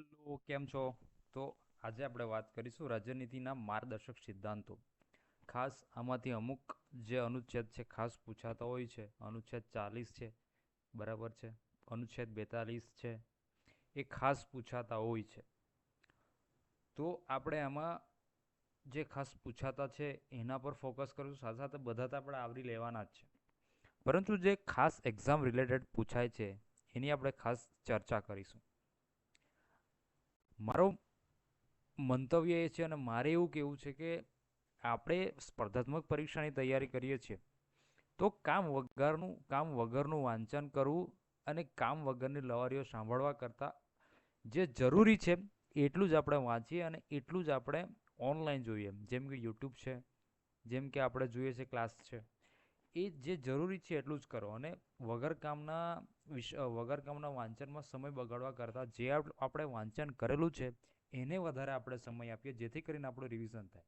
Hello, કેમ છો? તો આજે આપણે વાત કરીશું રાજ્યનીતિના માર્ગદર્શક સિદ્ધાંતો. ખાસ આમાંથી અમુક જે અનુચ્છેદ છે, ખાસ પૂછાતા હોય છે. અનુચ્છેદ ચાલીસ છે, બરાબર છે? અનુચ્છેદ બેતાલીસ છે, એ ખાસ પૂછાતા હોય છે. તો આપણે આમાં જે ખાસ પૂછાતા છે, એના પર ફોકસ કરીશું. સાથે સાથે બધા તો આપણે આવરી લેવાના જ છે. પરંતુ જે ખાસ એક્ઝામ રિલેટેડ પૂછાય છે, એની આપણે ખાસ ચર્ચા કરીશું. મારો મંતવ્ય એ છે અને મારે એવું કહેવું છે કે આપણે સ્પર્ધાત્મક પરીક્ષાની તૈયારી કરીએ છીએ. તો કામ વગરનું કામ વગરનું વાંચન કરવું અને કામ વગરની લવારીઓ સાંભળવા કરતાં જે જરૂરી છે એટલું જ આપણે વાંચીએ અને એટલું જ આપણે ઓનલાઈન જોઈએ. જેમ કે યુટ્યુબ છે, જેમ કે આપણે જોઈએ છે, ક્લાસ છે. એ જે જરૂરી છે એટલું જ કરો અને વગર કામના વિષ વગર કામના વાંચનમાં સમય બગાડવા કરતાં જે આપણે વાંચન કરેલું છે, એને વધારે આપણે સમય આપીએ, જેથી કરીને આપણું રિવિઝન થાય.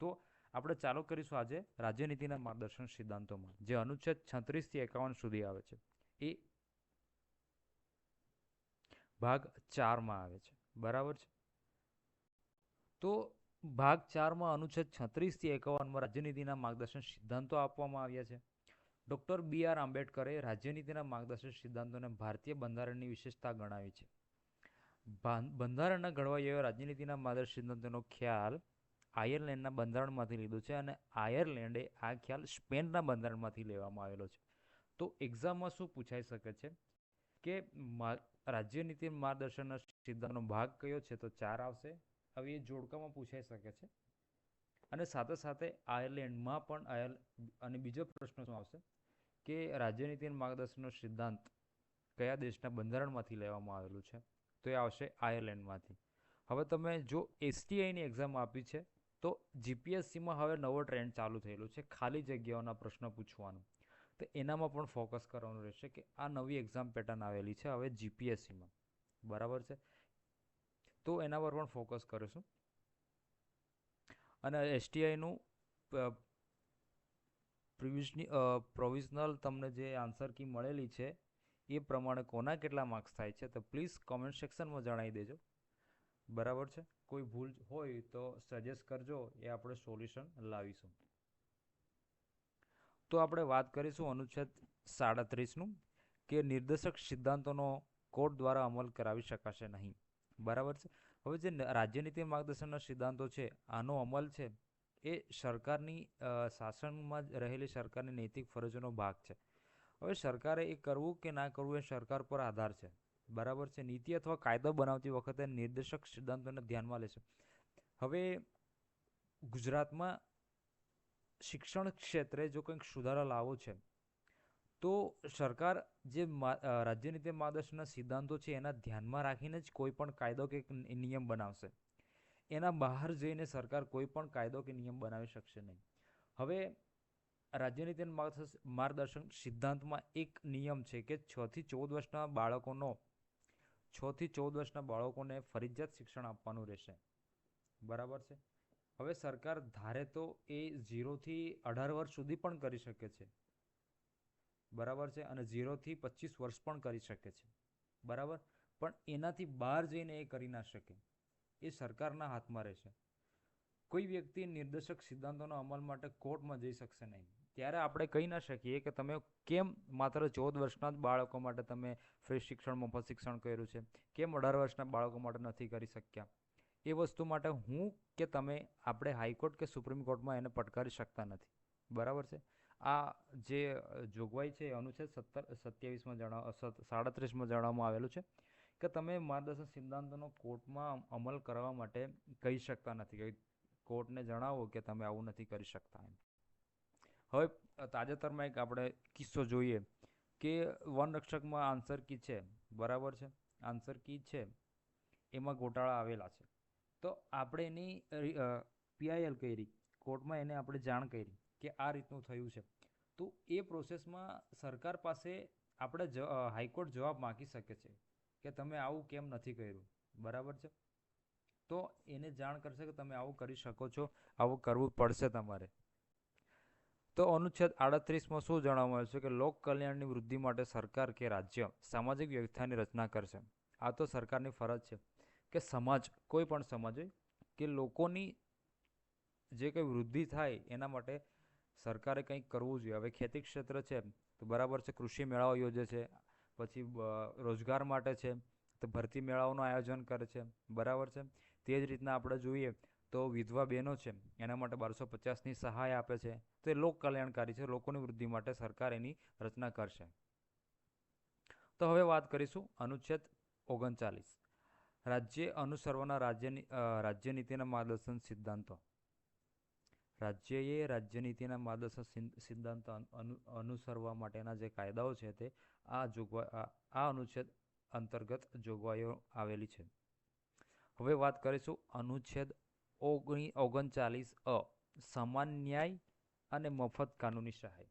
તો આપણે ચાલુ કરીશું આજે રાજ્યનીતિના માર્ગદર્શન સિદ્ધાંતોમાં, જે અનુચ્છેદ છત્રીસથી એકાવન સુધી આવે છે. એ ભાગ ચારમાં આવે છે. બરાબર છે? તો ભાગ ચારમાં અનુચ્છેદ છત્રીસથી એકાવનમાં રાજ્યનીતિના માર્ગદર્શન સિદ્ધાંતો આપવામાં આવ્યા છે. ડૉક્ટર બી આર આંબેડકરે રાજ્યનીતિના માર્ગદર્શન સિદ્ધાંતોને ભારતીય બંધારણની વિશેષતા ગણાવી છે. બંધારણના ઘડવાઈઓએ રાજ્યનીતિના માર્ગદર્શન સિદ્ધાંતોનો ખ્યાલ આયર્લેન્ડના બંધારણમાંથી લીધો છે અને આયર્લેન્ડે આ ખ્યાલ સ્પેનના બંધારણમાંથી લેવામાં આવેલો છે. તો એક્ઝામમાં શું પૂછાઈ શકે છે? કે રાજ્યનીતિ માર્ગદર્શનના સિદ્ધાંતનો ભાગ કયો છે? તો ચાર આવશે. હવે એ જોડકામાં પૂછાઈ શકે છે. અને સાથે સાથે આયર્લેન્ડમાં પણ આયર, અને બીજો પ્રશ્ન શું આવશે? કે રાજ્યનીતિ માર્ગદર્શનનો સિદ્ધાંત કયા દેશના બંધારણમાંથી લેવામાં આવેલું છે? તો એ આવશે આયર્લેન્ડમાંથી. હવે તમે જો એસટીઆઈની એક્ઝામ આપી છે, તો જીપીએસસીમાં હવે નવો ટ્રેન્ડ ચાલુ થયેલો છે, ખાલી જગ્યાઓના પ્રશ્ન પૂછવાનું. તો એનામાં પણ ફોકસ કરવાનું રહેશે કે આ નવી એક્ઝામ પેટર્ન આવેલી છે હવે જીપીએસસીમાં. બરાબર છે? તો એના પર પણ ફોકસ કરીશું. અને એસટીઆઈનું પ્રિવિઝની પ્રોવિઝનલ તમને જે આન્સર કી મળેલી છે, એ પ્રમાણે કોના કેટલા માર્ક્સ થાય છે, તો પ્લીઝ કોમેન્ટ સેક્શનમાં જણાવી દેજો. બરાબર છે? કોઈ ભૂલ હોય તો સજેસ્ટ કરજો, એ આપણે સોલ્યુશન લાવીશું. તો આપણે વાત કરીશું અનુચ્છેદ સાડત્રીસનું, કે નિર્દેશક સિદ્ધાંતોનો કોર્ટ દ્વારા અમલ કરાવી શકાશે નહીં. બરાબર છે? હવે જે રાજ્યનીતિ માર્ગદર્શનના સિદ્ધાંતો છે, આનો અમલ છે, એ સરકારની શાસનમાં રહેલી સરકારની નૈતિક ફરજોનો ભાગ છે. હવે સરકારે એ કરવું કે ના કરવું એ સરકાર પર આધાર છે. બરાબર છે? નીતિ અથવા કાયદો બનાવતી વખતે નિર્દેશક સિદ્ધાંતોને ધ્યાનમાં લેશે. હવે ગુજરાતમાં શિક્ષણ ક્ષેત્રે જો કંઈક સુધારા લાવવો છે તો સરકાર જે રાજ્યનીતિ માર્ગદર્શનના સિદ્ધાંતો છે, એના ધ્યાનમાં રાખીને જ કોઈ પણ કાયદો કે નિયમ બનાવશે. એના બહાર જઈને સરકાર કોઈ પણ કાયદો કે નિયમ બનાવી શકશે નહીં. હવે રાજ્યનીતિ માર્ગદર્શન સિદ્ધાંતમાં એક નિયમ છે કે છથી ચૌદ વર્ષના બાળકોનો છથી ચૌદ વર્ષના બાળકોને ફરજિયાત શિક્ષણ આપવાનું રહેશે. બરાબર છે? હવે સરકાર ધારે તો એ ઝીરોથી અઢાર વર્ષ સુધી પણ કરી શકે છે. બરાબર છે? અને ઝીરોથી પચીસ વર્ષ પણ કરી શકે છે. બરાબર? પણ એનાથી બહાર જઈને એ કરી ના શકે. એ સરકારના હાથમાં રહેશે. કોઈ વ્યક્તિ નિર્દેશક સિદ્ધાંતોના અમલ માટે કોર્ટમાં જઈ શકશે નહીં. ત્યારે આપણે કહી ના શકીએ કે તમે કેમ માત્ર ચૌદ વર્ષના જ બાળકો માટે તમે ફ્રી શિક્ષણ, મફત શિક્ષણ કર્યું છે? કેમ અઢાર વર્ષના બાળકો માટે નથી કરી શક્યા? એ વસ્તુ માટે હું કે તમે આપણે હાઈકોર્ટ કે સુપ્રીમ કોર્ટમાં એને પડકારી શકતા નથી. બરાબર છે? આ જે જોગવાઈ છે અનુચ્છેદ સત્તર, સત્યાવીસમાં જણાવ સાડત્રીસમાં જણાવવામાં આવેલું છે કે તમે માર્ગદર્શન સિદ્ધાંતોનો કોર્ટમાં અમલ કરવા માટે કહી શકતા નથી. કોર્ટને જણાવો કે તમે આવું નથી કરી શકતા એમ. હવે તાજેતરમાં એક આપણે કિસ્સો જોઈએ કે વનરક્ષકમાં આન્સર કી છે. બરાબર છે? આન્સર કી છે. એમાં ગોટાળા આવેલા છે. તો આપણે એની પીઆઈએલ કરી. કોર્ટમાં એને આપણે જાણ કરી કે આ રીતનું થયું છે. તો એ પ્રોસેસમાં સરકાર પાસે આપણે હાઈકોર્ટ જવાબ માગી શકે છે કે તમે આવું કેમ નથી કર્યું. બરાબર છે? તો એને જાણ કરશે કે તમે આવું કરી શકો છો, આવું કરવું પડશે તમારે. તો અનુચ્છેદ આડત્રીસમાં શું જણાવવામાં આવ્યું છે કે લોક કલ્યાણની વૃદ્ધિ માટે સરકાર કે રાજ્ય સામાજિક વ્યવસ્થાની રચના કરશે? આ તો સરકારની ફરજ છે કે સમાજ, કોઈ પણ સમાજ હોય કે લોકોની જે કંઈ વૃદ્ધિ થાય એના માટે સરકારે કંઈક કરવું જોઈએ. હવે ખેતી ક્ષેત્ર છે, તો બરાબર છે, કૃષિ મેળાઓ યોજે છે, પછી રોજગાર માટે છે, તો ભરતી મેળાઓનું આયોજન કરે છે, બરાબર છે. તે જ રીતના આપણે જોઈએ તો વિધવા બહેનો છે, એના માટે બારસો પચાસની સહાય આપે છે. તો એ લોક કલ્યાણકારી છે, લોકોની વૃદ્ધિ માટે સરકાર એની રચના કરશે. તો હવે વાત કરીશું અનુચ્છેદ ઓગણચાલીસ. રાજ્ય અનુસરવાના રાજ્યની રાજ્ય નીતિના માર્ગદર્શન સિદ્ધાંતો. રાજ્યએ રાજ્યનીતિના માર્ગદર્શક સિદ્ધાંત અનુસરવા માટેના જે કાયદાઓ છે તે આ જોગવા આ અનુચ્છેદ અંતર્ગત જોગવાઈઓ આવેલી છે. હવે વાત કરીશું અનુચ્છેદ ઓગણી, ઓગણચાલીસ અ, સમાન ન્યાય અને મફત કાનૂની સહાય.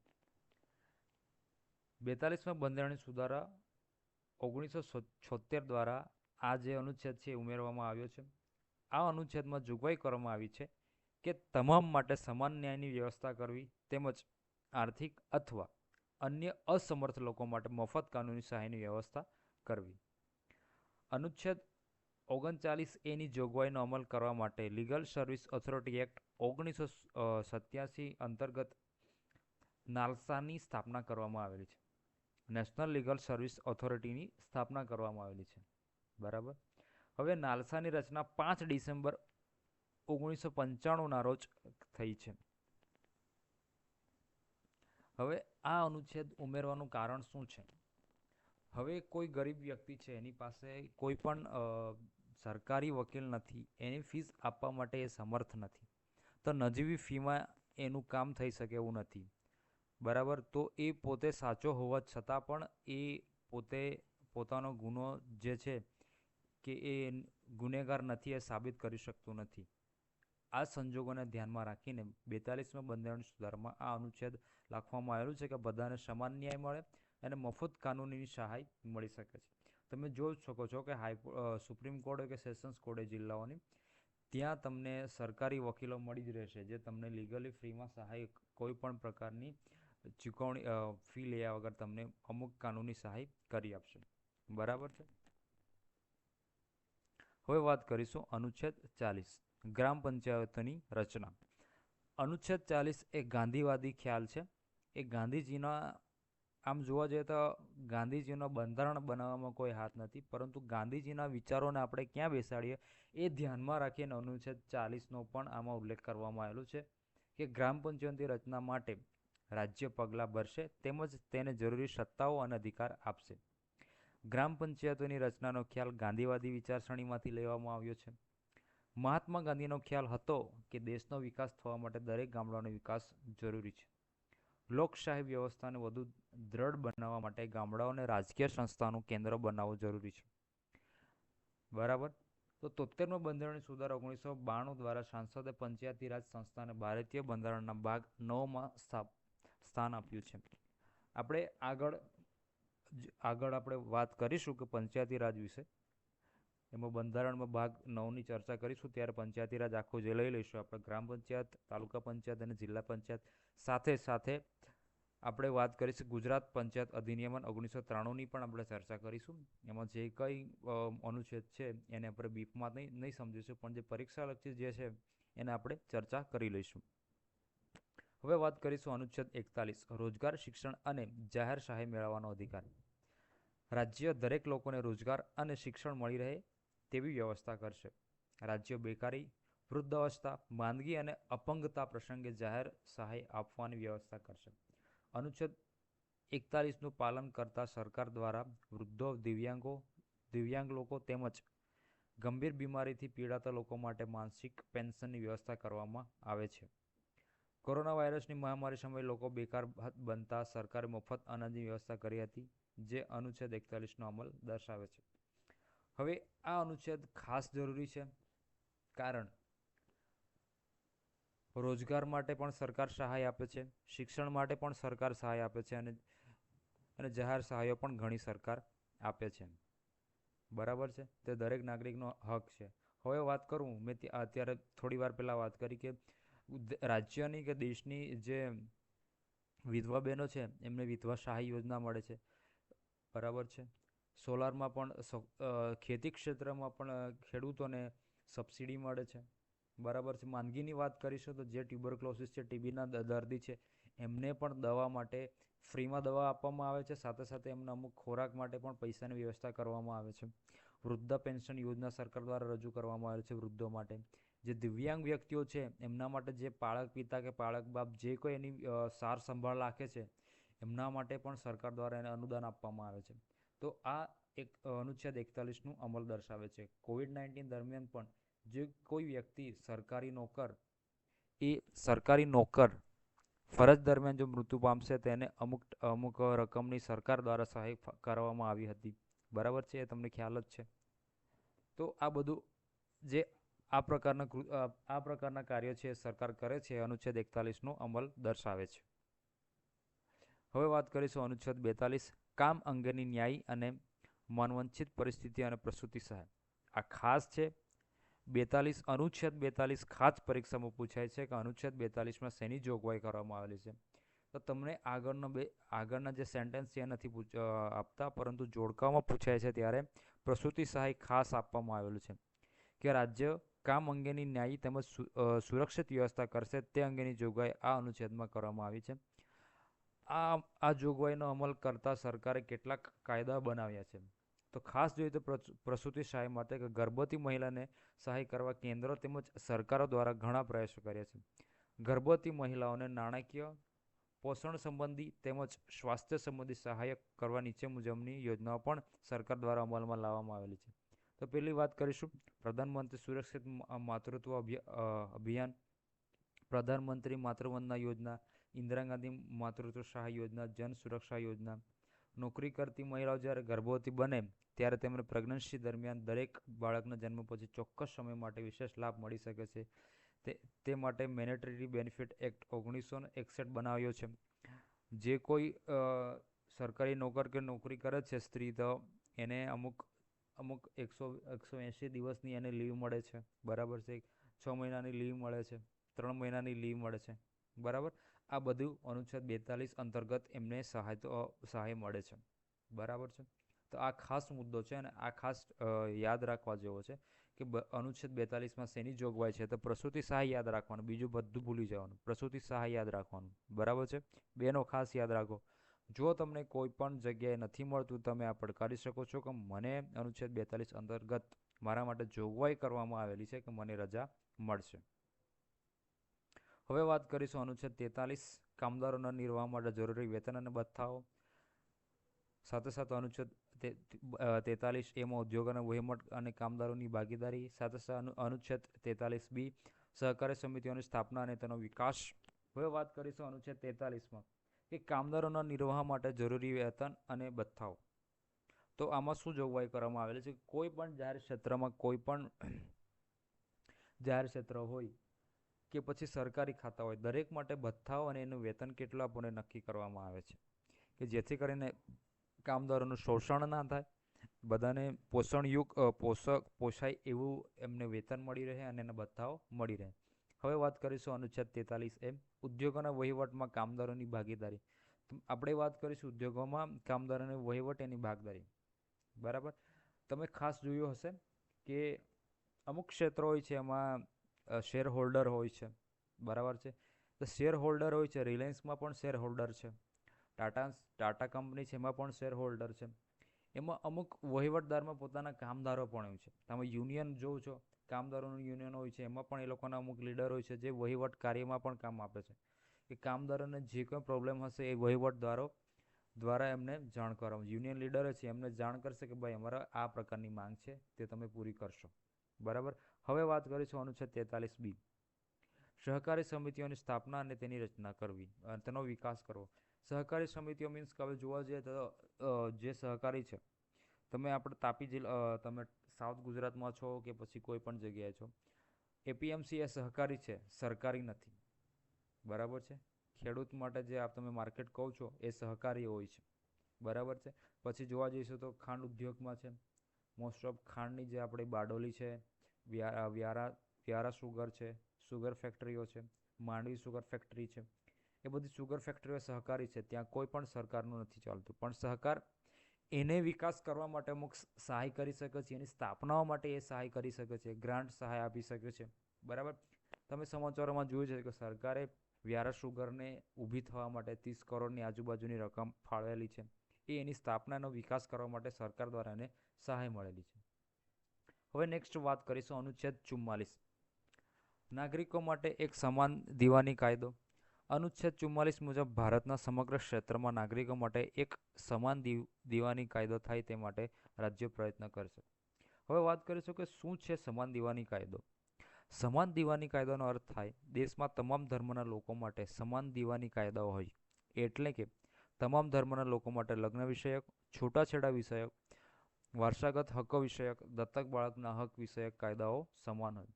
બેતાલીસમાં બંધારણીય સુધારા ઓગણીસો છોતેર દ્વારા આ જે અનુચ્છેદ છે ઉમેરવામાં આવ્યો છે. આ અનુચ્છેદમાં જોગવાઈ કરવામાં આવી છે. કે તમામ માટે સમાન ન્યાયની વ્યવસ્થા કરવી તેમજ આર્થિક અથવા અન્ય અસમર્થ લોકો માટે મફત કાનૂની સહાયની વ્યવસ્થા કરવી. અનુચ્છેદ ઓગણચાલીસ એની જોગવાઈનો અમલ કરવા માટે લીગલ સર્વિસ ઓથોરિટી એક્ટ ઓગણીસો સત્યાસી અંતર્ગત નાલસાની સ્થાપના કરવામાં આવેલી છે. નેશનલ લીગલ સર્વિસ ઓથોરિટીની સ્થાપના કરવામાં આવેલી છે. બરાબર? હવે નાલસાની રચના પાંચ ડિસેમ્બર ઓગણીસો પંચાણુંના રોજ થઈ છે. હવે આ અનુચ્છેદ ઉમેરવાનું કારણ શું છે? હવે કોઈ ગરીબ વ્યક્તિ છે, એની પાસે કોઈ પણ સરકારી વકીલ નથી, એની ફીસ આપવા માટે એ સમર્થ નથી. તો નજીવી ફીમાં એનું કામ થઈ શકે એવું નથી. બરાબર? તો એ પોતે સાચો હોવા છતાં પણ એ પોતે, પોતાનો ગુનો જે છે કે એ ગુનેગાર નથી એ સાબિત કરી શકતું નથી. આ સંજોગોને ધ્યાનમાં રાખીને બેતાલીસમાં બંધારણ સુધારમાં આ અનુચ્છેદ લખવામાં આવેલું છે કે બધાને સમાન ન્યાય મળે અને મફત કાનૂનીની સહાય મળી શકે છે. તમે જોઈ શકો છો કે હાઈ સુપ્રીમ કોર્ટ કે સેશન્સ કોર્ટે જિલ્લાઓની ત્યાં તમને સરકારી વકીલો મળી જ રહેશે, જે તમને લીગલી ફ્રીમાં સહાય કોઈ પણ પ્રકારની ચૂકવણી ફી લેયા વગર તમને અમુક કાનૂની સહાય કરી આપશે. બરાબર છે? હવે વાત કરીશું અનુચ્છેદ ચાલીસ. ગ્રામ પંચાયતોની રચના. અનુચ્છેદ ચાલીસ એ ગાંધીવાદી ખ્યાલ છે. એ ગાંધીજીના, આમ જોવા જઈએ તો ગાંધીજીનો બંધારણ બનાવવામાં કોઈ હાથ નથી, પરંતુ ગાંધીજીના વિચારોને આપણે ક્યાં બેસાડીએ એ ધ્યાનમાં રાખીને અનુચ્છેદ ચાલીસનો પણ આમાં ઉલ્લેખ કરવામાં આવેલો છે કે ગ્રામ પંચાયતની રચના માટે રાજ્ય પગલાં ભરશે તેમજ તેને જરૂરી સત્તાઓ અને અધિકાર આપશે. ગ્રામ પંચાયતોની રચનાનો ખ્યાલ ગાંધીવાદી વિચારસરણીમાંથી લેવામાં આવ્યો છે. મહાત્મા ગાંધીનો ખ્યાલ હતો કે દેશનો વિકાસ થવા માટે દરેક ગામડાનો વિકાસ જરૂરી છે. લોકશાહી વ્યવસ્થાને વધુ દ્રઢ બનાવવા માટે ગામડાઓને રાજકીય સંસ્થાનું કેન્દ્ર બનાવવું જરૂરી છે. બરાબર? તો તોતેરમો બંધારણની સુધાર ઓગણીસો બાણું દ્વારા સાંસદે પંચાયતી રાજ સંસ્થાને ભારતીય બંધારણના ભાગ નવમાં સ્થાન આપ્યું છે. આપણે આગળ આગળ આપણે વાત કરીશું કે પંચાયતી રાજ વિશે. એમાં બંધારણમાં ભાગ નવની ચર્ચા કરીશું. ત્યારે પંચાયતી રાજ આખો જે લઈ લઈશું. આપણે ગ્રામ પંચાયત, તાલુકા પંચાયત અને જિલ્લા પંચાયત સાથે સાથે આપણે વાત કરીશું ગુજરાત પંચાયત અધિનિયમન ઓગણીસો ત્રાણુંની પણ આપણે ચર્ચા કરીશું. એમાં જે કંઈ અનુચ્છેદ છે એને આપણે બીફમાં નહીં નહીં સમજીશું. પણ જે પરીક્ષાલક્ષી જે છે એને આપણે ચર્ચા કરી લઈશું. હવે વાત કરીશું અનુચ્છેદ એકતાલીસ, રોજગાર, શિક્ષણ અને જાહેર સહાય મેળવવાનો અધિકાર. રાજ્ય દરેક લોકોને રોજગાર અને શિક્ષણ મળી રહે તેવી વ્યવસ્થા કરશે. રાજ્ય બેકારી, વૃદ્ધાવસ્થા, માંદગી અને અપંગતા પ્રસંગે જાહેર સહાય આપવાની વ્યવસ્થા કરશે. અનુચ્છેદ એકતાલીસનું પાલન કરતા સરકાર દ્વારા વૃદ્ધો, દિવ્યાંગો, દિવ્યાંગ લોકો તેમજ ગંભીર બીમારીથી પીડાતા લોકો માટે માનસિક પેન્શનની વ્યવસ્થા કરવામાં આવે છે. કોરોના વાયરસની મહામારી સમયે લોકો બેકાર બનતા સરકારે મફત અનાજની વ્યવસ્થા કરી હતી, જે અનુચ્છેદ એકતાલીસનો અમલ દર્શાવે છે. હવે આ અનુચ્છેદ ખાસ જરૂરી છે, કારણ રોજગાર માટે પણ સરકાર સહાય આપે છે, શિક્ષણ માટે પણ સરકાર સહાય આપે છે અને અને જાહેર સહાયો પણ ઘણી સરકાર આપે છે. બરાબર છે? તે દરેક નાગરિકનો હક છે. હવે વાત કરું, મેં અત્યારે થોડી વાર પહેલાં વાત કરી કે રાજ્યની કે દેશની જે વિધવા બહેનો છે, એમને વિધવા સહાય યોજના મળે છે. બરાબર છે? સોલારમાં પણ ખેતી ક્ષેત્રમાં પણ ખેડૂતોને સબસિડી મળે છે. બરાબર છે. માંદગીની વાત કરીશું તો જે ટ્યુબરક્લોસિસ છે, ટીબીના દર્દી છે, એમને પણ દવા માટે ફ્રીમાં દવા આપવામાં આવે છે. સાથે સાથે એમના અમુક ખોરાક માટે પણ પૈસાની વ્યવસ્થા કરવામાં આવે છે. વૃદ્ધ પેન્શન યોજના સરકાર દ્વારા રજૂ કરવામાં આવે છે વૃદ્ધો માટે. જે દિવ્યાંગ વ્યક્તિઓ છે, એમના માટે જે પાળક પિતા કે પાળક બાપ જે કોઈ એની સાર સંભાળ રાખે છે, એમના માટે પણ સરકાર દ્વારા એને અનુદાન આપવામાં આવે છે. તો આ એક અનુચ્છેદ એકતાલીસનું અમલ દર્શાવે છે. કોવિડ નાઇન્ટીન દરમિયાન પણ જે કોઈ વ્યક્તિ સરકારી નોકર, એ સરકારી નોકર ફરજ દરમિયાન જો મૃત્યુ પામશે તેને અમુક અમુક રકમની સરકાર દ્વારા સહાય કરવામાં આવી હતી. બરાબર છે? એ તમને ખ્યાલ જ છે. તો આ બધું જે આ પ્રકારના આ પ્રકારના કાર્યો છે સરકાર કરે છે અનુચ્છેદ એકતાલીસનો અમલ દર્શાવે છે. હવે વાત કરીશું અનુચ્છેદ બેતાલીસ કામ અંગેની ન્યાયી અને મનવંચિત પરિસ્થિતિ અને પ્રસૂતિ સહાય. આ ખાસ છે. બેતાલીસ અનુચ્છેદ બેતાલીસ ખાસ પરીક્ષામાં પૂછાય છે કે અનુચ્છેદ બેતાલીસમાં શેની જોગવાઈ કરવામાં આવેલી છે? તો તમને આગળનો બે, આગળના જે સેન્ટેન્સ છે એ નથી આપતા, પરંતુ જોડકામાં પૂછાય છે ત્યારે પ્રસૂતિ સહાય ખાસ આપવામાં આવેલું છે કે રાજ્ય કામ અંગેની ન્યાયી તેમજ સુરક્ષિત વ્યવસ્થા કરશે તે અંગેની જોગવાઈ આ અનુચ્છેદમાં કરવામાં આવી છે. આ આ જોગવાઈનો અમલ કરતા સરકારે કેટલાક કાયદા બનાવ્યા છે. તો ખાસ જોઈએ તો પ્રસ- પ્રસૂતિ સહાય માટે કે ગર્ભવતી મહિલાને સહાય કરવા કેન્દ્રો તેમજ સરકારો દ્વારા ઘણા પ્રયાસો કર્યા છે. ગર્ભવતી મહિલાઓને નાણાકીય પોષણ સંબંધી તેમજ સ્વાસ્થ્ય સંબંધી સહાયક કરવા નીચે મુજબની યોજનાઓ પણ સરકાર દ્વારા અમલમાં લાવવામાં આવેલી છે. તો પહેલી વાત કરીશું, પ્રધાનમંત્રી સુરક્ષિત માતૃત્વ અભિયા- અભિયાન. પ્રધાનમંત્રી માતૃવંદના યોજના ઇન્દિરા ગાંધી માતૃત્વ સહાય યોજના, જન સુરક્ષા યોજના. નોકરી કરતી મહિલાઓ જ્યારે ગર્ભવતી બને, ત્યારે તેમને પ્રેગ્નન્સી દરમિયાન દરેક બાળકના જન્મ પછી ચોક્કસ સમય માટે વિશેષ લાભ મળી શકે છે. તે તે માટે મેનેટરી બેનિફિટ એક્ટ ઓગણીસો એકસઠ બનાવ્યો છે. જે કોઈ સરકારી નોકર કે નોકરી કરે છે સ્ત્રી, તો એને અમુક અમુક એકસો એકસો એંશી દિવસની એને લીવ મળે છે. બરાબર છે? છ મહિનાની લીવ મળે છે. ત્રણ મહિનાની લીવ મળે છે. બરાબર? આ બધું અનુચ્છેદ બેતાલીસ અંતર્ગત એમને સહાય તો સહાય મળે છે. બરાબર છે? તો આ ખાસ મુદ્દો છે અને આ ખાસ યાદ રાખવા જેવો છે કે અનુચ્છેદ બેતાલીસમાં શેની જોગવાઈ છે? તો પ્રસૂતિ સહાય યાદ રાખવાનું, બીજું બધું ભૂલી જવાનું. પ્રસૂતિ સહાય યાદ રાખવાનું. બરાબર છે? બેનો ખાસ યાદ રાખો. જો તમને કોઈ પણ જગ્યાએ નથી મળતું, તમે આ પડકારી શકો છો કે મને અનુચ્છેદ બેતાલીસ અંતર્ગત મારા માટે જોગવાઈ કરવામાં આવેલી છે કે મને રજા મળશે. હવે વાત કરીશું અનુચ્છેદ તેતાલીસ કામદારોના નિર્વાહ માટે જરૂરી વેતન અને બથ્થાઓ સાથે સાથે અનુચ્છેદ તેતાલીસ એમાં ઉદ્યોગ અને વહીવટ અને કામદારોની ભાગીદારી. સાથે સાથે અનુચ્છેદ તેતાલીસ બી સહકારી સમિતિઓની સ્થાપના અને તેનો વિકાસ. હવે વાત કરીશું અનુચ્છેદ તેતાલીસમાં કે કામદારોના નિર્વાહ માટે જરૂરી વેતન અને બથ્થાઓ તો આમાં શું જોગવાઈ કરવામાં આવેલી છે? કોઈ પણ જાહેર ક્ષેત્રમાં કોઈ પણ જાહેર ક્ષેત્ર હોય કે પછી સરકારી ખાતા હોય. દરેક માટે ભથ્થાઓ અને એનું વેતન કેટલું આપણને નક્કી કરવામાં આવે છે? કે જેથી કરીને કામદારોનું શોષણ ના થાય, બધાને પોષણયુક્ત પોષક પોષાય એવું એમને વેતન મળી રહે અને એના ભથ્થાઓ મળી રહે. હવે વાત કરીશું અનુચ્છેદ તેતાલીસ એમ, ઉદ્યોગોના વહીવટમાં કામદારોની ભાગીદારી. આપણે વાત કરીશું ઉદ્યોગોમાં કામદારોની વહીવટ એની ભાગીદારી. બરાબર? તમે ખાસ જોયું હશે કે અમુક ક્ષેત્રો હોય છે એમાં શેર હોલ્ડર હોય છે. બરાબર છે? તો શેર હોલ્ડર હોય છે રિલાયન્સમાં પણ શેર હોલ્ડર છે. ટાટા ટાટા કંપની છે, એમાં પણ શેર હોલ્ડર છે. એમાં અમુક વહીવટદારમાં પોતાના કામદારો પણ હોય છે. તમે યુનિયન જોવો છો, કામદારોનું યુનિયન હોય છે, એમાં પણ એ લોકોના અમુક લીડર હોય છે, જે વહીવટ કાર્યમાં પણ કામ આપે છે. કે કામદારોને જે કોઈ પ્રોબ્લેમ હશે, એ વહીવટદારો દ્વારા એમને જાણ કરવામાં યુનિયન લીડર છે, એમને જાણ કરશે કે ભાઈ અમારા આ પ્રકારની માંગ છે, તે તમે પૂરી કરશો. બરાબર? હવે વાત કરીશું અનુચ્છેદ તેતાલીસ બી. સહકારી સમિતિઓની સ્થાપના અને તેની રચના કરવી અને તેનો વિકાસ કરવો. સહકારી સમિતિઓ મીન્સ કે હવે જોવા જઈએ તો જે સહકારી છે, તમે આપણે તાપી જિલ્લા તમે સાઉથ ગુજરાતમાં છો કે પછી કોઈ પણ જગ્યાએ છો એપીએમસી એ સહકારી છે, સરકારી નથી. બરાબર છે? ખેડૂત માટે જે આપ તમે માર્કેટ કહો છો, એ સહકારી હોય છે. બરાબર છે? પછી જોવા જઈશું તો ખાંડ ઉદ્યોગમાં છે. મોસ્ટ ઓફ ખાંડની જે આપણી બારડોલી છે વ્યા વ્યારા વ્યારા સુગર છે, સુગર ફેક્ટરીઓ છે, માંડવી સુગર ફેક્ટરી છે. એ બધી સુગર ફેક્ટરીઓ સહકારી છે, ત્યાં કોઈ પણ સરકારનું નથી ચાલતું. પણ સહકાર એને વિકાસ કરવા માટે અમુક સહાય કરી શકે છે, એની સ્થાપનાઓ માટે એ સહાય કરી શકે છે, ગ્રાન્ટ સહાય આપી શકે છે. બરાબર? તમે સમાચારોમાં જોયું છે કે સરકારે વ્યારા શુગરને ઊભી થવા માટે ત્રીસ કરોડની આજુબાજુની રકમ ફાળવેલી છે. એ એની સ્થાપનાનો વિકાસ કરવા માટે સરકાર દ્વારા એને સહાય મળેલી છે. હવે નેક્સ્ટ વાત કરીશું અનુચ્છેદ ચુમ્માલીસ. નાગરિકો માટે એક સમાન દીવાની કાયદો. અનુચ્છેદ ચુમ્માલીસ મુજબ ભારતના સમગ્ર ક્ષેત્રમાં નાગરિકો માટે એક સમાન દીવ, દીવાની કાયદો થાય તે માટે રાજ્ય પ્રયત્ન કરશે. હવે વાત કરીશું કે શું છે સમાન દીવાની કાયદો? સમાન દીવાની કાયદાનો અર્થ થાય, દેશમાં તમામ ધર્મના લોકો માટે સમાન દીવાની કાયદાઓ હોય. એટલે કે, તમામ ધર્મના લોકો માટે લગ્ન વિષયક છૂટાછેડા વિષયક વારસાગત હકો વિષયક, દત્તક બાળકના હક વિષયક કાયદાઓ સમાન જ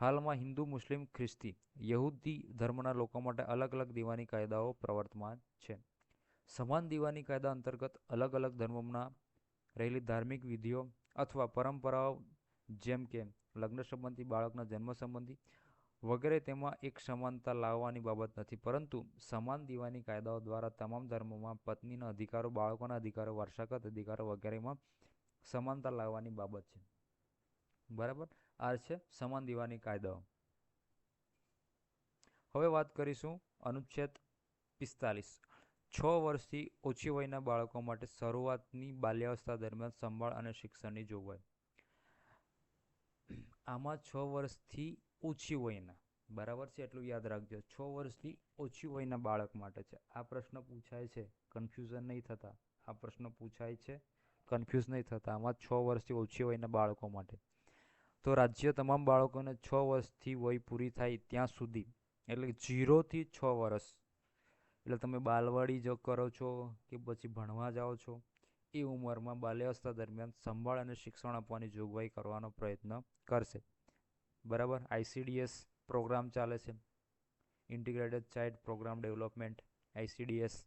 હાલમાં હિન્દુ, મુસ્લિમ, ખ્રિસ્તી, યહૂદી ધર્મના લોકો માટે અલગ અલગ દીવાની કાયદાઓ પ્રવર્તમાન છે. સમાન દીવાની કાયદા અંતર્ગત અલગ અલગ ધર્મોના રહેલી ધાર્મિક વિધિઓ અથવા પરંપરાઓ જેમ કે લગ્ન સંબંધી, બાળકના જન્મ સંબંધી વગેરે તેમાં એક સમાનતા લાવવાની બાબત નથી. પરંતુ સમાન દીવાની કાયદાઓ દ્વારા તમામ ધર્મોમાં પત્નીના અધિકારો, બાળકોના અધિકારો, વારસાગત અધિકારો વગેરેમાં સમાનતા લાવવાની બાબત છે. બરાબર? આ છે સમાન દીવાની કાયદાઓ. હવે વાત કરીશું અનુચ્છેદ પિસ્તાલીસ. છ વર્ષથી ઓછી વયના બાળકો માટે શરૂઆતની બાલ્યાવસ્થા દરમિયાન સંભાળ અને શિક્ષણની જોગવાઈ. આમાં છ વર્ષથી ઓછી વયના. બરાબર છે? એટલું યાદ રાખજો. છ વર્ષથી ઓછી વયના બાળક માટે છે. આ પ્રશ્ન પૂછાય છે. કન્ફ્યુઝન નહીં થતા. આ પ્રશ્ન પૂછાય છે. કન્ફ્યુઝ નહીં થતા. આમાં છ વર્ષથી ઓછી વયના બાળકો માટે. તો રાજ્ય તમામ બાળકોને છ વર્ષથી વય પૂરી થાય ત્યાં સુધી. એટલે જીરોથી છ વર્ષ. એટલે તમે બાલવાડી જો કરો છો કે પછી ભણવા જાઓ છો, એ ઉંમરમાં બાલ્યાવસ્થા દરમિયાન સંભાળ અને શિક્ષણ આપવાની જોગવાઈ કરવાનો પ્રયત્ન કરશે. બરાબર? આઈસીડીએસ પ્રોગ્રામ ચાલે છે. Integrated child program development ICDS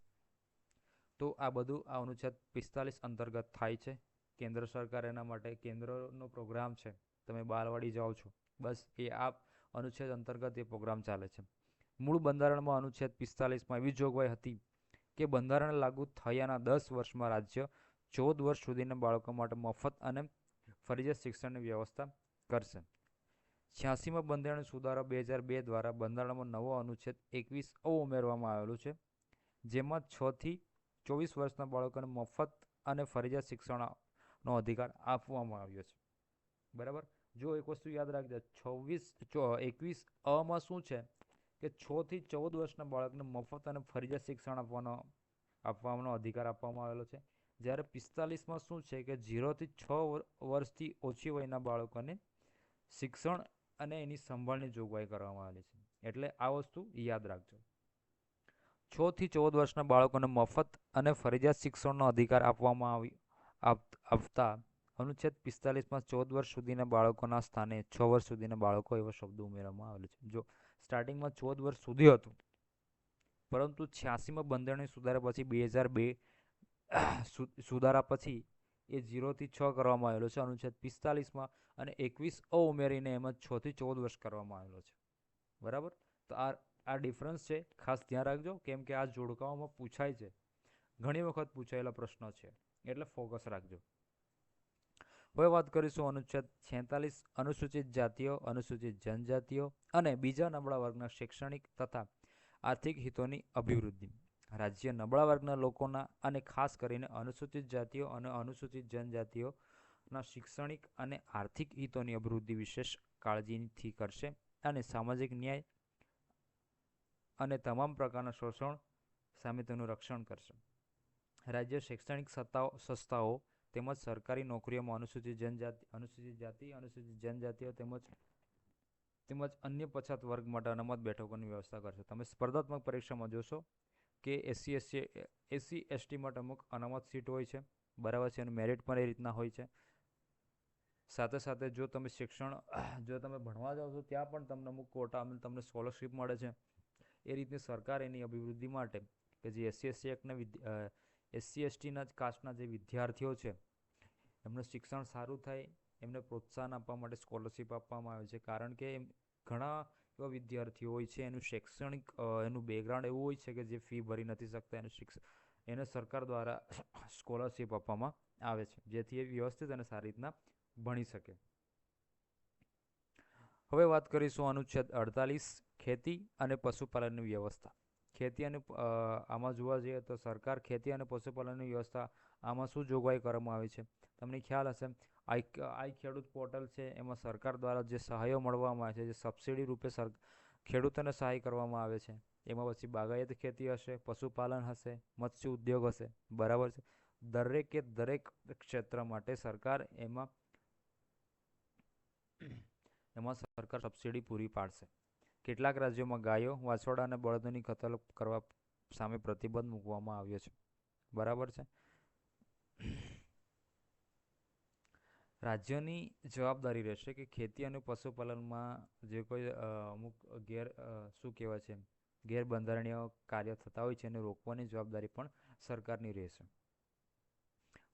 તો આ બધું આ અનુચ્છેદ પિસ્તાલીસ અંતર્ગત થાય છે. કેન્દ્ર સરકાર એના માટે કેન્દ્રનો પ્રોગ્રામ છે. તમે બાલવાડી જાઓ છો. બસ એ આ અનુચ્છેદ અંતર્ગત એ પ્રોગ્રામ ચાલે છે. મૂળ બંધારણમાં અનુચ્છેદ પિસ્તાલીસમાં એવી જોગવાઈ હતી કે બંધારણ લાગુ થયાના દસ વર્ષમાં રાજ્ય ચૌદ વર્ષ સુધીના બાળકો માટે મફત અને ફરજિયાત શિક્ષણની વ્યવસ્થા કરશે. છ્યાસીમાં બંધારણ સુધારો બે હજાર બે દ્વારા બંધારણમાં નવો અનુચ્છેદ એકવીસ ઓ ઉમેરવામાં આવેલું છે. જેમાં છથી ચોવીસ વર્ષના બાળકોને મફત અને ફરજિયાત શિક્ષણનો અધિકાર આપવામાં આવ્યો છે. બરાબર? જો એક વસ્તુ યાદ રાખજો, છવ્વીસ એકવીસ અમાં શું છે કે છથી ચૌદ વર્ષના બાળકને મફત અને ફરજિયાત શિક્ષણ આપવાનો આપવાનો અધિકાર આપવામાં આવેલો છે. જ્યારે પિસ્તાલીસમાં શું છે કે ઝીરોથી છ વર્ષથી ઓછી વયના બાળકોને શિક્ષણ અને એની સંભાળની જોગવાઈ કરવામાં આવેલી છે. એટલે આ વસ્તુ યાદ રાખજો. છ થી ચૌદ વર્ષના બાળકોને મફત અને ફરજિયાત શિક્ષણનો અધિકાર આપવામાં આવી આપતા અનુચ્છેદ પિસ્તાલીસમાં ચૌદ વર્ષ સુધીના બાળકોના સ્થાને છ વર્ષ સુધીના બાળકો એવો શબ્દ ઉમેરવામાં આવેલો છે. જો સ્ટાર્ટિંગમાં ચૌદ વર્ષ સુધી હતું, પરંતુ છ્યાસીમાં બંધારણીય સુધારા પછી બે હજાર બે સુધારા પછી એ ઝીરોથી છ કરવામાં આવેલો છે. અનુચ્છેદ પિસ્તાલીસમાં અને એકવીસ અ ઉમેરીને એમાં છથી ચૌદ વર્ષ કરવામાં આવેલો છે. બરાબર? તો આ આ ડિફરન્સ છે. ખાસ ધ્યાન રાખજો, કેમ કે આ જોડકાઓમાં પૂછાય છે. ઘણી વખત પૂછાયેલા પ્રશ્નો છે. એટલે ફોકસ રાખજો. હવે વાત કરીશું અનુચ્છેદ છેતાલીસ, અનુસૂચિત જાતિઓ, અનુસૂચિત જનજાતિઓ અને બીજા નબળા વર્ગના શૈક્ષણિક તથા આર્થિક હિતોની અભિવૃદ્ધિ. રાજ્ય નબળા વર્ગના લોકોના અને ખાસ કરીને અનુસૂચિત જાતિઓ અને અનુસૂચિત જનજાતિઓના શૈક્ષણિક અને આર્થિક હિતોની અભિવૃદ્ધિ વિશેષ કાળજીથી કરશે અને સામાજિક ન્યાય અને તમામ પ્રકારના શોષણ સામે તેનું રક્ષણ કરશે. રાજ્ય શૈક્ષણિક સત્તાઓ, સંસ્થાઓ તેમજ સરકારી નોકરીઓમાં અનુસૂચિત જનજાતિ, અનુસૂચિત જાતિ, અનુસૂચિત જનજાતિઓ તેમજ તેમજ અન્ય પછાત વર્ગ માટે અનામત બેઠકોની વ્યવસ્થા કરશે. તમે સ્પર્ધાત્મક પરીક્ષામાં જોશો કે એસસી એસસી એસસી, એસટી માટે અમુક અનામત સીટ હોય છે. બરાબર છે, એનું મેરિટ પણ એ રીતના હોય છે. સાથે સાથે જો તમે શિક્ષણ, જો તમે ભણવા જાઓ છો, ત્યાં પણ તમને અમુક કોટા તમને સ્કોલરશિપ મળે છે. એ રીતની સરકાર એની અભિવૃદ્ધિ માટે કે જે એસસી એસસી એક્ટના એસસી એસટીના જ કાસ્ટના જે વિદ્યાર્થીઓ છે, એમનું શિક્ષણ સારું થાય, એમને પ્રોત્સાહન આપવા માટે સ્કોલરશિપ આપવામાં આવે છે. કારણ કે ઘણા એવા વિદ્યાર્થીઓ હોય છે, એનું શૈક્ષણિક એનું બેકગ્રાઉન્ડ એવું હોય છે કે જે ફી ભરી નથી શકતા, એનું શિક્ષણ એને સરકાર દ્વારા સ્કોલરશિપ આપવામાં આવે છે. જેથી એ વ્યવસ્થિત અને સારી રીતના ભણી શકે. હવે વાત કરીશું અનુચ્છેદ અડતાલીસ, ખેતી અને પશુપાલનની વ્યવસ્થા. ખેતી અને આમાં જોવા જઈએ તો સરકાર ખેતી અને પશુપાલનની વ્યવસ્થા આમાં શું જોગવાઈ કરવામાં આવી છે? તમને ખ્યાલ હશે, આઈ આઈ ખેડૂત પોર્ટલ છે, એમાં સરકાર દ્વારા જે સહાયો મળવામાં આવે છે, જે સબસિડી રૂપે સર, ખેડૂતોને સહાય કરવામાં આવે છે. એમાં પછી બાગાયત ખેતી હશે, પશુપાલન હશે, મત્સ્ય ઉદ્યોગ હશે, બરાબર છે. દરેકે દરેક ક્ષેત્ર માટે સરકાર એમાં એમાં સરકાર સબસિડી પૂરી પાડશે. કેટલાક રાજ્યોમાં ગાયો, વાછરડા અને બળદોની કતલ કરવા સામે પ્રતિબંધ મૂકવામાં આવ્યો છે. બરાબર છે? રાજ્યની જવાબદારી રહેશે કે ખેતી અને પશુપાલનમાં જે કોઈ અમુક ગેર શું કહેવાય છે ગેરબંધારણીય કાર્ય થતા હોય છે એને રોકવાની જવાબદારી પણ સરકારની રહેશે.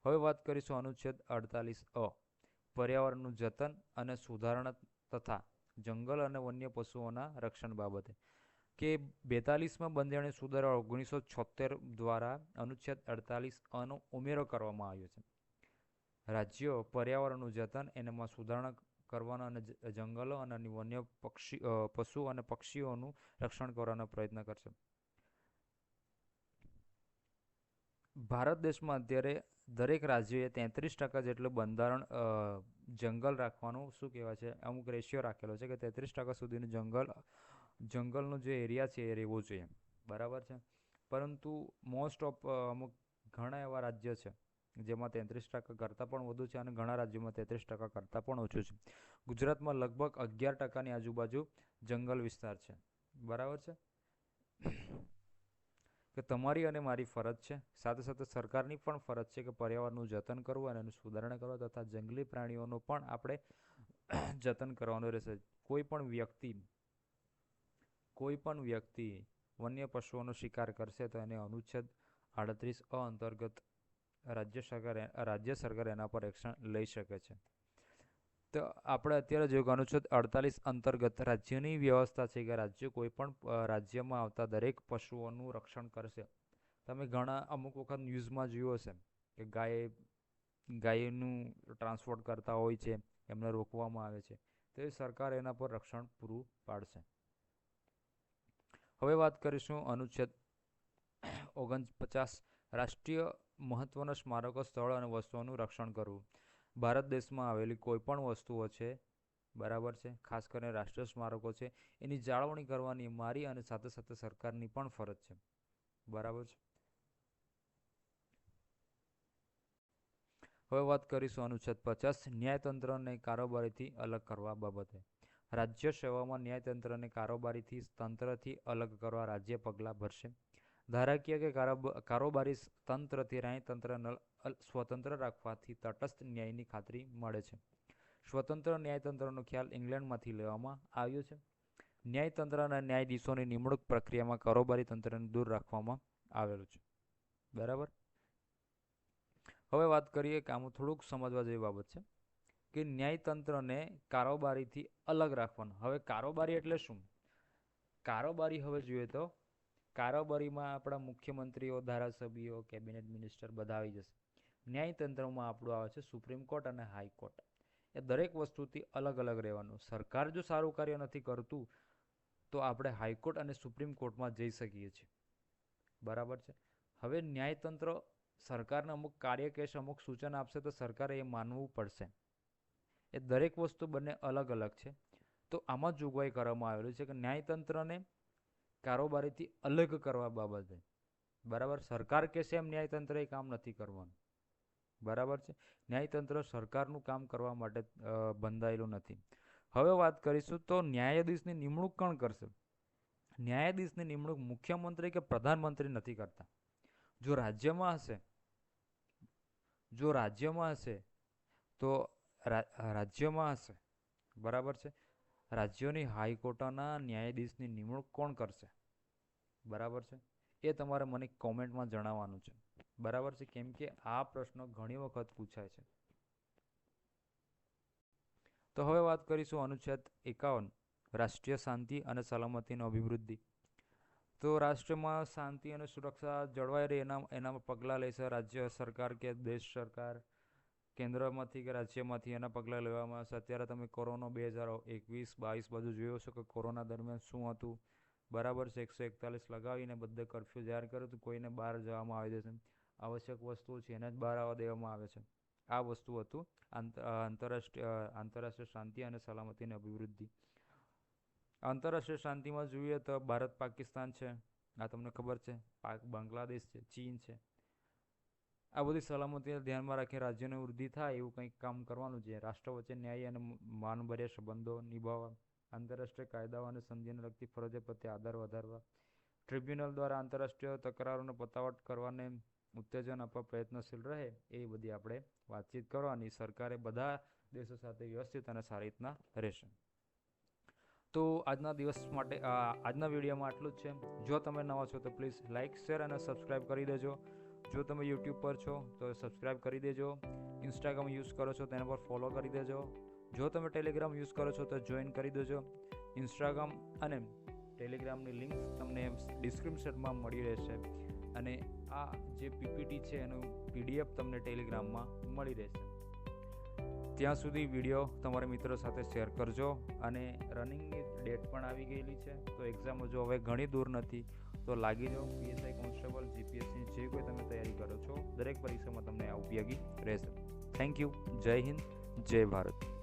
હવે વાત કરીશું અનુચ્છેદ અડતાલીસ અ, પર્યાવરણનું જતન અને સુધારણા તથા જંગલ અને વન્ય પશુઓના રક્ષણ બાબતે. કે બેતાલીસમાં બંધારણીય સુધારા ઓગણીસો છોતેર દ્વારા અનુચ્છેદ અડતાલીસ અનો ઉમેરો કરવામાં આવ્યો છે. રાજ્યો પર્યાવરણનું જતન એનામાં સુધારણા કરવાના અને જંગલો અને વન્ય પક્ષી પશુ અને પક્ષીઓનું રક્ષણ કરવાનો પ્રયત્ન કરશે. ભારત દેશમાં અત્યારે દરેક રાજ્યોએ તેત્રીસ ટકા જેટલું બંધારણ જંગલ રાખવાનું શું કહેવાય છે? અમુક રેશિયો રાખેલો છે કે તેત્રીસ ટકા સુધીનું જંગલ, જંગલનો જે એરિયા છે એ રહેવો જોઈએ. બરાબર છે? પરંતુ મોસ્ટ ઓફ અમુક ઘણા એવા રાજ્ય છે જેમાં તેત્રીસ ટકા કરતાં પણ વધુ છે અને ઘણા રાજ્યોમાં તેત્રીસ ટકા કરતાં પણ ઓછું છે. ગુજરાતમાં લગભગ અગિયાર ટકાની આજુબાજુ જંગલ વિસ્તાર છે. બરાબર છે? કે તમારી અને મારી ફરજ છે. સાથે સાથે સરકારની પણ ફરજ છે કે પર્યાવરણનું જતન કરવું અને એનું સુધારણા કરવા તથા જંગલી પ્રાણીઓનું પણ આપણે જતન કરવાનું રહેશે. કોઈ પણ વ્યક્તિ, કોઈ પણ વ્યક્તિ વન્ય પશુઓનો શિકાર કરશે તો એને અનુચ્છેદ આડત્રીસ અ અંતર્ગત રાજ્ય સરકાર રાજ્ય સરકાર એના પર એક્શન લઈ શકે છે. તો આપણે અત્યારે જોયું અનુચ્છેદ અડતાલીસ અંતર્ગત રાજ્યની વ્યવસ્થા છે કે રાજ્ય કોઈ પણ રાજ્યમાં આવતા દરેક પશુઓનું રક્ષણ કરશે. તમે ઘણા અમુક વખત ન્યૂઝમાં જોયું હશે કે ગાય, ગાયનું ટ્રાન્સપોર્ટ કરતા હોય છે, એમને રોકવામાં આવે છે. તો સરકાર એના પર રક્ષણ પૂરું પાડશે. હવે વાત કરીશું અનુચ્છેદ ઓગણપચાસ રાષ્ટ્રીય મહત્વના સ્મારકો સ્થળ અને વસ્તુઓનું રક્ષણ કરવું. ભારત દેશમાં આવેલી કોઈ પણ વસ્તુઓ છે, બરાબર છે, ખાસ કરીને રાષ્ટ્રીય સ્મારકો છે, એની જાળવણી કરવાની મારી અને સાથે સાથે સરકારની પણ ફરજ છે. બરાબર છે? હવે વાત કરીશું અનુચ્છેદ પચાસ, ન્યાયતંત્રને કારોબારીથી અલગ કરવા બાબતે. રાજ્ય સેવામાં ન્યાયતંત્રને કારોબારીથી, તંત્રથી અલગ કરવા રાજ્ય પગલાં ભરશે. ધારાકીય કે કારોબ- કારોબારી તંત્રથી ન્યાયતંત્ર સ્વતંત્ર રાખવાથી તટસ્થ ન્યાયની ખાતરી મળે છે. સ્વતંત્ર ન્યાયતંત્રનો ખ્યાલ ઇંગ્લેન્ડમાંથી લેવામાં આવ્યો છે. ન્યાયતંત્ર અને ન્યાયાધીશોની નિમણૂક પ્રક્રિયામાં કારોબારી તંત્રને દૂર રાખવામાં આવેલું છે. બરાબર? હવે વાત કરીએ કે આમાં થોડુંક સમજવા જેવી બાબત છે કે ન્યાયતંત્રને કારોબારીથી અલગ રાખવાનું. હવે કારોબારી એટલે શું? કારોબારી હવે જોઈએ તો કારોબારીમાં આપણા મુખ્યમંત્રીઓ, ધારાસભ્યો, કેબિનેટ મિનિસ્ટર બધા આવી જશે. ન્યાયતંત્રમાં આપણું આવે છે સુપ્રીમ કોર્ટ અને હાઈકોર્ટ એ દરેક વસ્તુથી અલગ અલગ રહેવાનું. સરકાર જો સારું કાર્ય નથી કરતું, તો આપણે હાઈકોર્ટ અને સુપ્રીમ કોર્ટમાં જઈ શકીએ છીએ. બરાબર છે? હવે ન્યાયતંત્ર સરકારને અમુક કાર્ય કેશ અમુક સૂચન આપશે, તો સરકારે એ માનવું પડશે. એ દરેક વસ્તુ બંને અલગ અલગ છે. તો આમાં જોગવાઈ કરવામાં આવેલી છે કે ન્યાયતંત્રને કારોબારીથી અલગ કરવા બાબતે. બરાબર? સરકાર કહેશે એમ ન્યાયતંત્ર એ કામ નથી કરવાનું. બરાબર છે? ન્યાયતંત્ર સરકારનું કામ કરવા માટે બંધાયેલું નથી. હવે વાત કરીશું તો ન્યાયાધીશની નિમણૂક કોણ કરશે? ન્યાયાધીશની નિમણૂક મુખ્યમંત્રી કે પ્રધાનમંત્રી નથી કરતા? જો રાજ્યમાં હશે, જો રાજ્યમાં હશે, તો રાજ્યમાં હશે. બરાબર છે? રાજ્યોની હાઈકોર્ટના ન્યાયાધીશની નિમણૂક કોણ કરશે? બરાબર છે? એ તમારે મને કોમેન્ટમાં જણાવવાનું છે. બરાબર છે, કેમ કે આ પ્રશ્ન ઘણી વખત પૂછાય છે. તો હવે વાત કરીશું અનુચ્છેદ એકાવન, રાષ્ટ્રીય શાંતિ અને સલામતીનો અભિવૃદ્ધિ. તો રાષ્ટ્રમાં શાંતિ અને સુરક્ષા જળવાઈ રહે એના, એનામાં પગલાં લેશે રાજ્ય સરકાર કે દેશ સરકાર? કેન્દ્રમાંથી કે રાજ્યમાંથી એના પગલાં લેવામાં આવશે? અત્યારે તમે કોરોના બે હજાર એકવીસ, બાવીસ બાજુ જોયો છો કે કોરોના દરમિયાન શું હતું? બરાબર છે, એકસો એકતાલીસ લગાવીને બધે કરફ્યુ જાહેર કર્યું હતું, કોઈને બહાર જવામાં આવી જશે આવશ્યક વસ્તુઓ છે, એને જ બહાર આવવા દેવામાં આવે છે. આ વસ્તુ હતું આંતરરાષ્ટ્રીય આંતરરાષ્ટ્રીય શાંતિ અને સલામતીની અભિવૃદ્ધિ. આંતરરાષ્ટ્રીય શાંતિમાં જોઈએ તો ભારત પાકિસ્તાન છે, આ તમને ખબર છે, પાક, બાંગ્લાદેશ છે, ચીન છે. આ બધી સલામતીને ધ્યાનમાં રાખી રાજ્યોની વૃદ્ધિ થાય એવું કંઈક કામ કરવાનું છે. રાષ્ટ્ર વચ્ચે ન્યાય અને માનભર્યા સંબંધો નિભાવવા, આંતરરાષ્ટ્રીય કાયદાઓ અને સંધિને લગતી ફરજો પ્રત્યે આધાર વધારવા, ટ્રિબ્યુનલ દ્વારા આંતરરાષ્ટ્રીય તકરારોને પતાવટ કરવાને ઉત્તેજન આપવા પ્રયત્નશીલ રહે એ બધી આપણે વાતચીત કરવાની સરકારે બધા દેશો સાથે વ્યવસ્થિત અને સારી રીતના રહેશે. તો આજના દિવસ માટે આજના વિડીયોમાં આટલું જ છે. જો તમે નવા છો તો પ્લીઝ લાઇક શેર અને સબસ્ક્રાઇબ કરી દેજો. જો તમે યુટ્યુબ પર છો તો સબસ્ક્રાઇબ કરી દેજો. ઇન્સ્ટાગ્રામ યુઝ કરો છો તેના પર ફોલો કરી દેજો. જો તમે ટેલિગ્રામ યુઝ કરો છો તો જોઈન કરી દેજો. ઇન્સ્ટાગ્રામ અને ટેલિગ્રામની લિંક તમને ડિસ્ક્રિપ્શનમાં મળી રહેશે. અને આ જે પીપીટી છે એનું પીડીએફ તમને ટેલિગ્રામમાં મળી રહેશે. ત્યાં સુધી વીડિયો તમારા મિત્રો સાથે શેર કરજો અને રનિંગની ડેટ પણ આવી ગયેલી છે. તો એક્ઝામ હજુ હવે ઘણી દૂર નથી. તો લાગી જાઓ, પીએસઆઈ કોન્સ્ટેબલ, જીપીએસસી જે કોઈ તમે તૈયારી કરો છો, દરેક પરીક્ષામાં તમને આ ઉપયોગી રહેશે. થેન્ક યુ જય હિન્દ, જય ભારત.